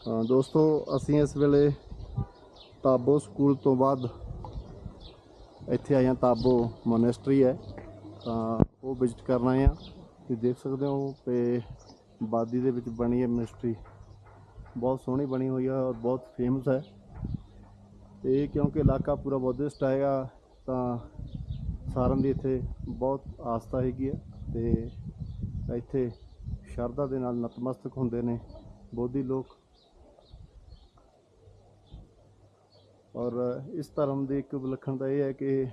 ਦੋਸਤੋ, ਅਸੀਂ ਇਸ ਵੇਲੇ ਤਾਬੋ ਸਕੂਲ ਤੋਂ ਬਾਅਦ ਇੱਥੇ ਆਏ ਹਾਂ। ਤਾਬੋ ਮੋਨੈਸਟਰੀ ਹੈ। ਤਾਂ ਉਹ ਵਿਜ਼ਿਟ ਕਰਨ ਆਏ ਹਾਂ। ਤੁਸੀਂ ਦੇਖ ਸਕਦੇ ਹੋ ਤੇ ਬਾਦੀ ਦੇ ਵਿੱਚ ਬਣੀ ਹੈ ਮਿਨਿਸਟਰੀ। ਬਹੁਤ ਸੋਹਣੀ ਬਣੀ ਹੋਈ ਹੈ ਔਰ ਬਹੁਤ ਫੇਮਸ ਹੈ। ਤੇ ਕਿਉਂਕਿ ਇਲਾਕਾ ਪੂਰਾ ਬੁੱਧਿਸਟ ਹੈਗਾ, ਤਾਂ ਸਾਰਿਆਂ ਦੀ ਇੱਥੇ ਬਹੁਤ ਆਸਥਾ ਹੈਗੀ ਹੈ ਤੇ ਇੱਥੇ ਸ਼ਰਧਾ ਦੇ ਨਾਲ ਨਤਮਸਤਕ ਹੁੰਦੇ ਨੇ। ਬੋਧੀ ਲੋਕ ਔਰ ਇਸ ਧਰਮ ਦੀ ਇੱਕ ਵਿਲੱਖਣਤਾ ਇਹ ਹੈ ਕਿ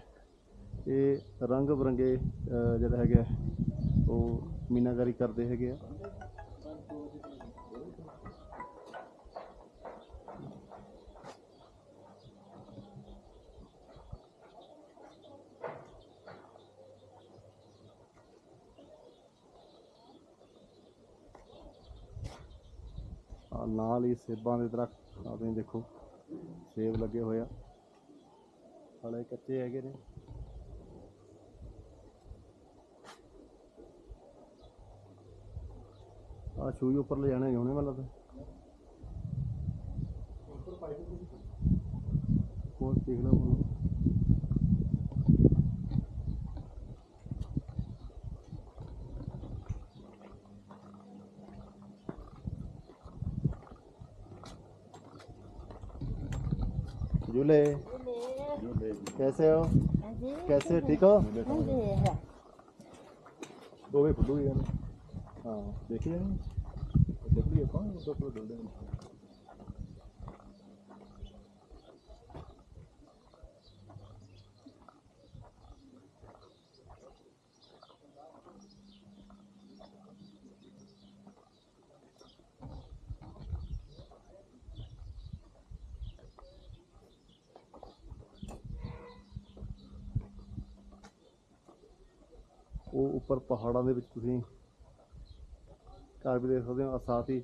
ਇਹ ਰੰਗ ਬਰੰਗੇ ਜਿਹੜਾ ਹੈਗਾ, ਉਹ ਮੀਨਾਕਾਰੀ ਕਰਦੇ ਹੈਗੇ ਆ। ਆ ਨਾਲ ਹੀ ਸੇਬਾਂ ਦੇ ਦਰਖਤ ਆ ਤੁਸੀਂ ਦੇਖੋ। ਸੇਬ ਲੱਗੇ ਹੋਏ ਆ। ਹਲੇ ਕੱਚੇ ਹੈਗੇ ਨੇ। ਆ ਸ਼ੂਜ਼ ਉੱਪਰ ਲੈ ਜਾਣੇ ਹੋਣੇ ਮੈਨੂੰ ਲੱਗਦਾ ਹੋਰ ਦੇਖ ਲਓ ਹੁਣ झूले कैसे हो कैसे ठीक हो दो वे खुलू हाँ देखिए देखिए कौन दो खुल ਉਹ ਉੱਪਰ ਪਹਾੜਾਂ ਦੇ ਵਿੱਚ ਤੁਸੀਂ ਘਰ ਵੀ ਦੇਖ ਸਕਦੇ ਹੋ, ਆਹ ਸਾਥ ਹੀ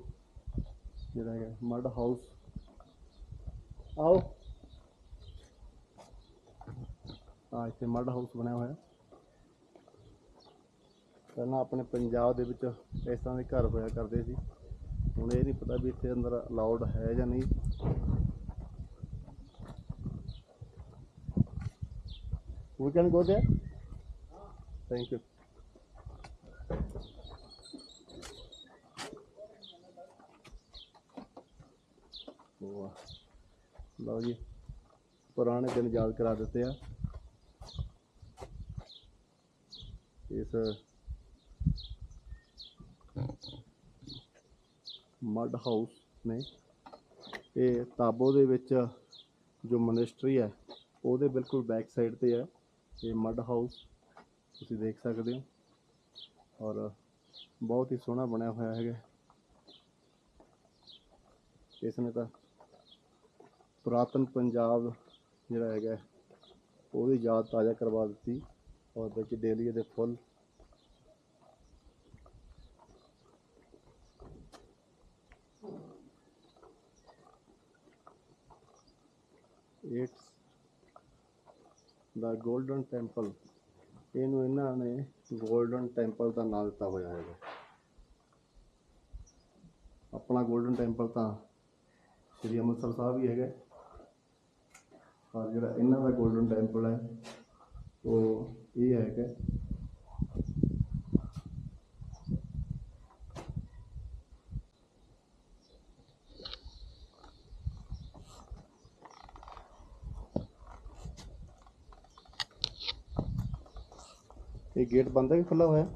ਜਿਹੜਾ ਹੈਗਾ, ਮਡ ਹਾਊਸ। ਆਓ। ਆ ਇੱਥੇ ਮਡ ਹਾਊਸ ਬਣਿਆ ਹੋਇਆ। ਪਹਿਲਾਂ ਆਪਣੇ ਪੰਜਾਬ ਦੇ ਵਿੱਚ ਇਸ ਤਰ੍ਹਾਂ ਦੇ ਘਰ ਹੋਇਆ ਕਰਦੇ ਸੀ। ਹੁਣ ਇਹ ਨਹੀਂ ਪਤਾ ਵੀ ਇੱਥੇ ਅੰਦਰ ਅਲਾਉਡ ਹੈ ਜਾਂ ਨਹੀਂ। We can go there? Thank you. ਲਓ ਜੀ, ਪੁਰਾਣੇ ਦਿਨ ਯਾਦ ਕਰਾ ਦਿੱਤੇ ਆ। ਇਸ ਮਡ ਹਾਊਸ ਨੇ, ਇਹ ਤਾਬੋ ਦੇ ਵਿੱਚ ਜੋ ਮਨਿਸਟਰੀ ਹੈ, ਉਹਦੇ ਬਿਲਕੁਲ ਬੈਕ ਸਾਈਡ ਤੇ ਹੈ। ਇਹ ਮਡ ਹਾਊਸ, ਤੁਸੀਂ ਦੇਖ ਸਕਦੇ ਹੋ। ਔਰ ਬਹੁਤ ਹੀ ਸੋਹਣਾ ਬਣਿਆ ਹੋਇਆ ਹੈਗਾ। ਇਸ ਨੇ ਤਾਂ ਪੁਰਾਤਨ ਪੰਜਾਬ ਜਿਹੜਾ ਹੈਗਾ, ਉਹਦੀ ਯਾਦ ਤਾਜ਼ਾ ਕਰਵਾ ਦਿੱਤੀ ਔਰ ਵਿੱਚ ਡੇਲੀਏ ਦੇ ਫੁੱਲ। It's the Golden Temple. ਇਹਨੂੰ ਇਹਨਾਂ ਨੇ ਗੋਲਡਨ ਟੈਂਪਲ ਦਾ ਨਾਮ ਦਿੱਤਾ ਹੋਇਆ ਹੈਗਾ। ਆਪਣਾ ਗੋਲਡਨ ਟੈਂਪਲ ਤਾਂ ਸ੍ਰੀ ਅੰਮ੍ਰਿਤਸਰ ਸਾਹਿਬ ਹੀ ਹੈਗਾ। ਪਰ ਜਿਹੜਾ ਇਹਨਾਂ ਦਾ ਗੋਲਡਨ ਟੈਂਪਲ ਹੈ, ਉਹ ਇਹ ਹੈਗਾ ਇਹ ਗੇਟ ਬੰਦ ਹੈ ਕਿ ਖੁੱਲਾ ਹੋਇਆ?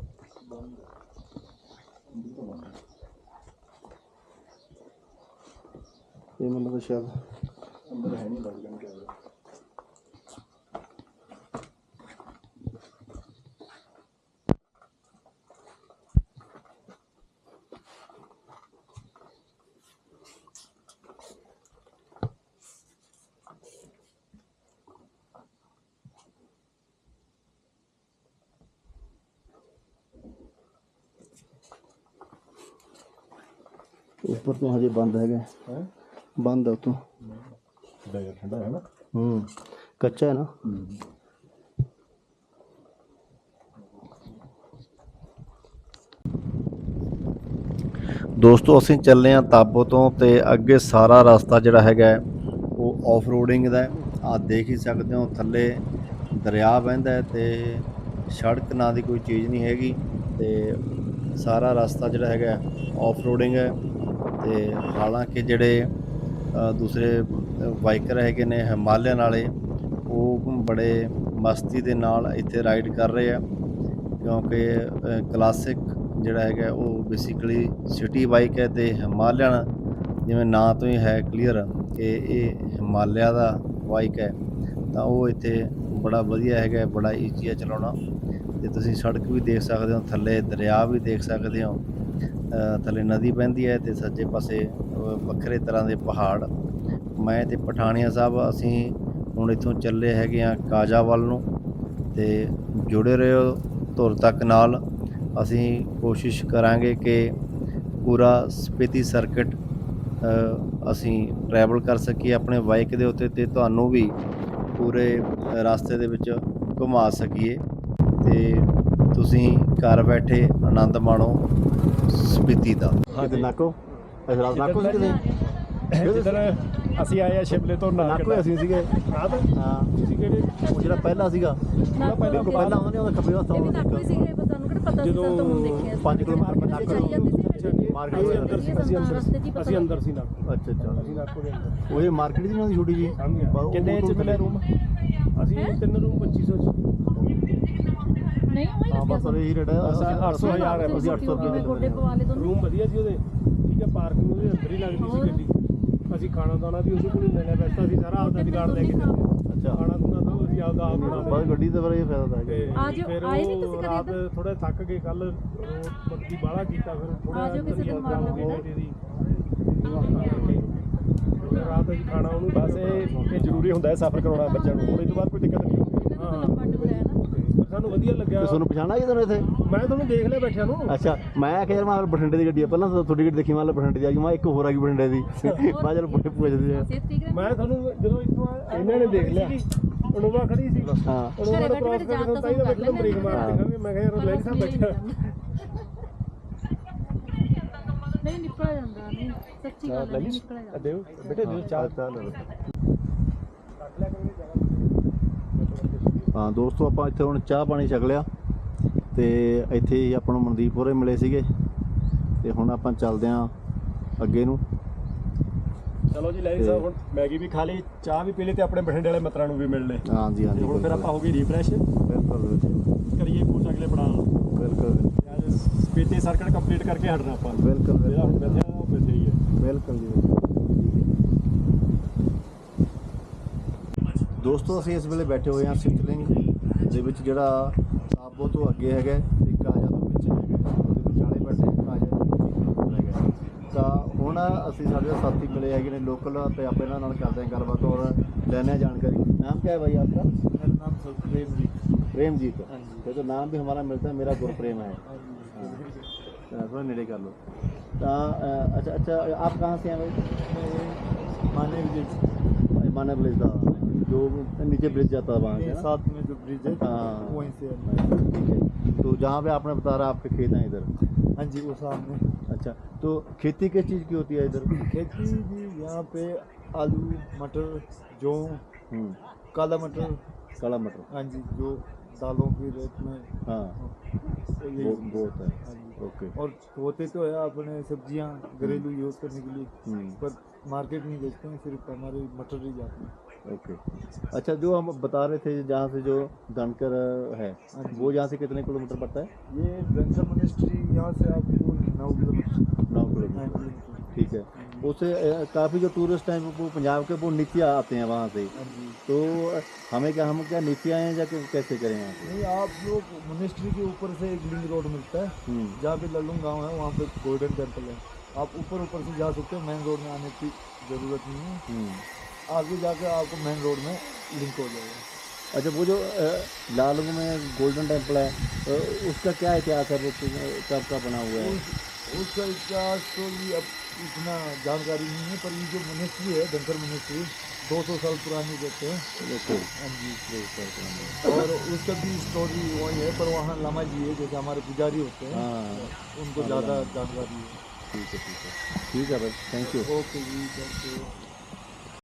ਇਹ ਮੈਨੂੰ ਸ਼ਾਇਦ ਅੰਦਰ ਹੈ ਨਹੀਂ ਲੱਗ ਜਾਣ ਕੈਮਰਾ ਉੱਪਰ ਤੋਂ ਹਜੇ ਬੰਦ ਹੈਗਾ। ਹੈ? ਬੰਦ ਹੈ ਉਤੋਂ। ਡਾਇਰ ਠੰਡਾ ਹੈ ਨਾ? ਹੂੰ ਕੱਚਾ ਹੈ ਨਾ। ਦੋਸਤੋ ਅਸੀਂ ਚੱਲੇ ਹਾਂ ਤਾਬੋ ਤੋਂ ਤੇ ਅੱਗੇ ਸਾਰਾ ਰਸਤਾ ਜਿਹੜਾ ਹੈਗਾ ਉਹ ਆਫ ਰੋਡਿੰਗ ਦਾ ਆ ਦੇਖ ਹੀ ਸਕਦੇ ਹੋ ਥੱਲੇ ਦਰਿਆ ਵਹਿੰਦਾ ਹੈ ਤੇ ਸੜਕ ਨਾਂ ਦੀ ਕੋਈ ਚੀਜ਼ ਨਹੀਂ ਹੈਗੀ ਤੇ ਸਾਰਾ ਰਸਤਾ ਜਿਹੜਾ ਹੈਗਾ ਆਫ ਰੋਡਿੰਗ ਹੈ। ਤੇ ਹਾਲਾਂਕਿ ਜਿਹੜੇ ਦੂਸਰੇ ਬਾਈਕਰ ਹੈਗੇ ਨੇ ਹਿਮਾਲਿਅਨ ਵਾਲੇ, ਉਹ ਬੜੇ ਮਸਤੀ ਦੇ ਨਾਲ ਇੱਥੇ ਰਾਈਡ ਕਰ ਰਹੇ ਆ, ਕਿਉਂਕਿ ਕਲਾਸਿਕ ਜਿਹੜਾ ਹੈਗਾ, ਉਹ ਬੇਸਿਕਲੀ ਸਿਟੀ ਬਾਈਕ ਹੈ ਤੇ ਹਿਮਾਲਿਆਨ ਜਿਵੇਂ ਨਾਂ ਤੋਂ ਹੀ ਹੈ ਕਲੀਅਰ ਕਿ ਇਹ ਹਿਮਾਲਿਆ ਦਾ ਬਾਈਕ ਹੈ, ਤਾਂ ਉਹ ਇੱਥੇ ਬੜਾ ਵਧੀਆ ਹੈਗਾ, ਬੜਾ ਈਜ਼ੀ ਹੈ ਚਲਾਉਣਾ, ਤੇ ਤੁਸੀਂ ਸੜਕ ਵੀ ਦੇਖ ਸਕਦੇ ਹੋ, ਥੱਲੇ ਦਰਿਆ ਵੀ ਦੇਖ ਸਕਦੇ ਹੋ ਥੱਲੇ ਨਦੀ ਪੈਂਦੀ ਹੈ ਤੇ ਸੱਜੇ ਪਾਸੇ ਵੱਖਰੇ ਤਰ੍ਹਾਂ ਦੇ ਪਹਾੜ। ਮੈਂ ਤੇ ਪਠਾਣੀਆ ਸਾਹਿਬ ਅਸੀਂ ਹੁਣ ਇੱਥੋਂ ਚੱਲੇ ਹੈਗੇ ਆ ਕਾਜਾ ਵੱਲ ਨੂੰ ਤੇ ਜੁੜੇ ਰਹੋ ਧੁਰ ਤੱਕ ਨਾਲ। ਅਸੀਂ ਕੋਸ਼ਿਸ਼ ਕਰਾਂਗੇ ਕਿ ਪੂਰਾ ਸਪੀਤੀ ਸਰਕਟ ਅਸੀਂ ਟਰੈਵਲ ਕਰ ਸਕੀਏ ਆਪਣੇ ਬਾਈਕ ਦੇ ਉੱਤੇ ਤੇ ਤੁਹਾਨੂੰ ਵੀ ਪੂਰੇ ਰਸਤੇ ਦੇ ਵਿੱਚ ਘੁਮਾ ਸਕੀਏ। ਤੇ ਤੁਸੀਂ ਘਰ ਬੈਠੇ ਆਨੰਦ ਮਾਣੋ। ਸਪੀਤੀ ਦਾ। ਹਾਂਜੀ। ਨਾਕੋ? ਅਸੀਂ ਰਾਤ ਨਾਕੋ ਸੀ ਕਿਤੇ? ਜਿੱਦਣ ਅਸੀਂ ਆਏ ਆ ਸ਼ਿਮਲੇ ਤੋਂ ਨਾਕੋ ਹੀ ਅਸੀਂ ਸੀਗੇ। ਰਾਤ? ਹਾਂ। ਤੁਸੀਂ ਕਿਹੜੇ? ਉਹ ਜਿਹੜਾ ਪਹਿਲਾ ਸੀਗਾ। ਪਹਿਲਾਂ ਪਹਿਲਾਂ। ਪਹਿਲਾਂ ਉਹਨੇ ਉਹਦਾ ਖੱਬੇ ਹੱਥ ਇਹ ਨਾਕੋ ਹੀ ਸੀਗਾ। ਪਰ ਤੁਹਾਨੂੰ ਕਿਹੜਾ ਪਤਾ ਸੀ ਜਦੋਂ ਤਾਂ ਤੁਹਾਨੂੰ ਦੇਖਿਆ ਪੰਜ ਕਿਲੋਮੀਟਰ ਮਾਰਕੀਟ ਨਾਕੋ ਮਾਰਕੀਟ ਅਸੀਂ ਦੇ ਅੰਦਰ ਸੀ। ਅਸੀਂ ਅੰਦਰ ਹੀ ਅਸੀਂ ਅੰਦਰ ਸੀ ਨਾ ਅੱਛਾ ਅੱਛਾ। ਅਸੀਂ ਨਾਕੋ ਦੇ ਅੰਦਰ ਉਹ ਇਹ ਮਾਰਕੀਟ ਦੀ ਨਹੀਂ ਛੋਟੀ ਜੀ ਕਿੰਨੇ ਚ ਮਿਲਿਆ ਰੂਮ? ਅਸੀਂ ਤਿੰਨ ਰੂਮ 2500 ਚ। ਨਹੀਂ ਉਹ ਹੀ ਹਾਂ ਬਸ ਲੱਗਿਆ ਇਹ ਰੇਟ ਹੈ ਅਸੀਂ 800 ਹਜ਼ਾਰ ਹੈ, ਅਸੀਂ 800 ਰੁਪਏ ਗੋਡੇ ਪਵਾ ਲਏ ਦੋਨੋਂ ਰੂਮ ਵਧੀਆ ਸੀ ਉਹਦੇ ਠੀਕ ਹੈ ਪਾਰਕਿੰਗ ਉਹਦੇ ਅੰਦਰ ਹੀ ਲੱਗਦੀ ਸੀ ਗੱਡੀ। ਅਸੀਂ ਖਾਣਾ ਦਾਣਾ ਵੀ ਉਹਦੇ ਕੋਲ ਹੀ ਲੈਣਾ ਵੈਸੇ ਤਾਂ ਅਸੀਂ ਸਾਰਾ ਆਪਦਾ ਜੁਗਾੜ ਲੈ ਕੇ ਜਾਂਦੇ ਹਾਂ। ਅੱਛਾ। ਖਾਣਾ ਖੁਣਾ ਤਾਂ ਅਸੀਂ ਆਪਦਾ ਆਪ ਬਣਾ ਬਸ ਗੱਡੀ ਤੇ ਫਿਰ ਇਹ ਫਾਇਦਾ ਤਾਂ ਤੇ ਹੈਗਾ ਆ ਜਾਓ, ਫਿਰ ਆਏ ਨੀ ਉਹ ਤੁਸੀਂ ਕਦੇ ਰਾਤ ਇੱਧਰ? ਥੋੜਾ ਥੱਕ ਗਏ ਕੱਲ ਰੋਡ ਪੱਕੀ ਬਾਹਲਾ ਕੀਤਾ ਫਿਰ ਥੋੜਾ ਆ ਜਾਓ ਕਿਸੇ ਦਿਨ ਮਾਰ ਲਓ ਗੇੜਾ। ਰਾਤ ਅਸੀਂ ਖਾਣਾ ਉਹਨੂੰ ਬਸ ਇਹ ਇਹ ਜ਼ਰੂਰੀ ਹੁੰਦਾ ਹੈ ਸਫ਼ਰ ਕਰਾਉਣਾ ਬੱਚਿਆਂ ਨੂੰ ਹੋਰ ਇਹ ਤੋਂ ਬਾਅਦ ਕੋਈ ਦਿੱਕਤ ਨਹੀਂ ਹੈ। ਸਾਨੂੰ ਵਧੀਆ ਲੱਗਿਆ। ਤੇ ਤੁਹਾਨੂੰ ਪਛਾਣਾ ਜੀ ਤੁਹਾਨੂੰ ਇੱਥੇ? ਮੈਂ ਤੁਹਾਨੂੰ ਦੇਖ ਲਿਆ ਬੈਠਿਆਂ ਨੂੰ। ਅੱਛਾ ਮੈਂ ਆਖਿਆ ਯਾਰ ਮੈਂ ਬਠਿੰਡੇ ਦੀ ਗੱਡੀ ਆ ਪਹਿਲਾਂ ਤਾਂ ਤੁਹਾਡੀ ਗੱਡੀ ਦੇਖੀ ਮੈਂ ਕਿਹਾ ਬਠਿੰਡੇ ਦੀ ਆ ਗਈ ਮੈਂ ਕਿਹਾ ਇੱਕ ਹੋਰ ਆ ਗਈ ਬਠਿੰਡੇ ਦੀ। ਬਾਅਦ ਚਲ ਪੁੱਛ ਪੁੱਛਦੇ ਆ। ਮੈਂ ਤੁਹਾਨੂੰ ਜਦੋਂ ਇੱਥੋਂ ਆਇਆ ਇਹਨਾਂ ਨੇ ਦੇਖ ਲਿਆ। ਅਨੁਭਾ ਖੜੀ ਸੀ। ਹਾਂ। ਘਰੇ ਨੂੰ ਕ੍ਰਾਸ ਬੈਠੇ ਕਰਕੇ ਤਾਂ ਤਾਂ ਹੀ ਬ੍ਰੇਕ ਮਾਰ ਦੇਣਗੇ ਮੈਂ ਕਿਹਾ ਯਾਰ ਲੈ ਸਾਹਿਬ ਬੈਠਾ ਨਹੀਂ ਨਿਕਲ ਜਾਂਦਾ ਨਹੀਂ। ਸੱਚੀ ਗੱਲ ਹੈ ਨਹੀਂ ਨਿਕਲ ਜਾਂਦਾ। ਦਿਓ ਬੇਟੇ ਦਿਓ ਚਾਹ। ਹਾਂ ਦੋਸਤੋ ਆਪਾਂ ਇੱਥੇ ਹੁਣ ਚਾਹ ਪਾਣੀ ਛਕ ਲਿਆ ਤੇ ਇੱਥੇ ਹੀ ਆਪਾਂ ਨੂੰ ਮਨਦੀਪ ਹੋਰੇ ਮਿਲੇ ਸੀਗੇ ਤੇ ਹੁਣ ਆਪਾਂ ਚੱਲਦੇ ਆਂ ਅੱਗੇ ਨੂੰ। ਚਲੋ ਜੀ ਲੈਰੀ ਸਾਹਿਬ ਹੁਣ ਮੈਗੀ ਵੀ ਖਾ ਲਈ ਚਾਹ ਵੀ ਪੀ ਲਈ ਤੇ ਆਪਣੇ ਬਠਿੰਡੇ ਵਾਲੇ ਮਿੱਤਰਾਂ ਨੂੰ ਵੀ ਮਿਲ ਲਏ। ਹਾਂਜੀ ਹਾਂਜੀ ਹੁਣ ਫਿਰ ਆਪਾਂ ਹੋ ਗਏ ਰੀਫਰੈਸ਼ ਬਿਲਕੁਲ ਕਰੀਏ ਕੁਝ ਅਗਲੇ ਪੜਾਅ ਬਿਲਕੁਲ ਸਪੀਤੀ ਸਰਕਟ ਕੰਪਲੀਟ ਕਰਕੇ ਹਟਣਾ ਆਪਾਂ। ਬਿਲਕੁਲ ਬਿਲਕੁਲ ਬਿਲਕੁਲ ਜੀ। ਦੋਸਤੋ ਅਸੀਂ ਇਸ ਵੇਲੇ ਬੈਠੇ ਹੋਏ ਹਾਂ ਸਿਟਲਿੰਗ ਦੇ ਵਿੱਚ ਜਿਹੜਾ ਸਾਬੋ ਤੋਂ ਅੱਗੇ ਹੈਗਾ ਤੇ ਕਾਜਾ ਤੋਂ ਪਿੱਛੇ ਹੈਗਾ ਉਹਦੇ ਵਿਚਾਲੇ ਬੈਠੇ ਹਾਂ, ਕਾਜਾ ਤੋਂ ਹੈਗਾ ਤਾਂ ਹੁਣ ਅਸੀਂ ਸਾਡੇ ਸਾਥੀ ਮਿਲੇ ਹੈਗੇ ਨੇ ਲੋਕਲ ਤੇ ਆਪਾਂ ਇਹਨਾਂ ਨਾਲ ਕਰਦੇ ਹਾਂ ਗੱਲਬਾਤ ਔਰ ਲੈਣੇ ਹਾਂ जानकारी नाम क्या है भाई आपका ਮੇਰਾ ਨਾਮ ਸੁਖਦੇਵ ਜੀ प्रेमजीत हाँ जी। ये तो नाम भी हमारा मिलता है मेरा गुरप्रेम है हाँ। थोड़ा नेड़े कर लो तो, अ, अच्छा अच्छा आप कहाँ से हैं भाई माने विजय माना ब्रिज था जो नीचे ब्रिज जाता है वहाँ साथ में जो ब्रिज है हाँ। वहीं से ठीक है। तो जहाँ पे आपने बता रहा आपके खेत हैं इधर? हाँ जी वो सामने। अच्छा तो खेती किस चीज़ की होती है इधर? खेती भी यहाँ पे आलू मटर जौ हम्म, काला मटर। काला मटर। हाँ जी जो दालों की रेट में। हाँ। तो यही वो वो होता है। हाँ जी। ओके। और होते तो है अपने सब्ज़ियाँ घरेलू यूज़ करने के लिए। हम्म, पर मार्केट नहीं बेचते हैं सिर्फ़ हमारे मटर ही जाते हैं। ओके अच्छा जो हम बता रहे थे जहाँ से जो धनकर है हाँ वो यहाँ से कितने किलोमीटर पड़ता है? ये ड्रंकर मिनिस्ट्री यहाँ से आपको नौ किलोमीटर। नौ किलोमीटर। किलोमीटर ठीक है। उससे काफ़ी जो टूरिस्ट हैं वो पंजाब के वो नीचे आते हैं वहाँ से। हाँ तो हमें क्या हम क्या नीचे आए हैं या कैसे करें यहाँ नहीं आप लोग मिनिस्ट्री के ऊपर से एक लिंक रोड मिलता है हम्म, जहाँ पे लल्लुंग गाँव है वहाँ पे गोल्डन टेंपल है। आप ऊपर ऊपर से जा सकते हो मेन रोड में आने की ज़रूरत नहीं है। हम्म। आगे जाके आपको मेन रोड में लिंक हो जाएगा। अच्छा वो जो लाल में गोल्डन टेंपल है उसका क्या इतिहास है वो कब का बना हुआ है? उसका इतिहास तो ये अब इतना जानकारी नहीं है पर ये जो मिनिस्ट्री है धनकर मिनिस्ट्री 200 साल पुरानी कहते हैं। हाँ जी। और उसका भी स्टोरी वही है पर वहाँ लामा जी है जैसे हमारे पुजारी होते हैं हाँ। उनको ज़्यादा जानकारी है। ठीक है ठीक है। ठीक है भाई thank you okay ji thank you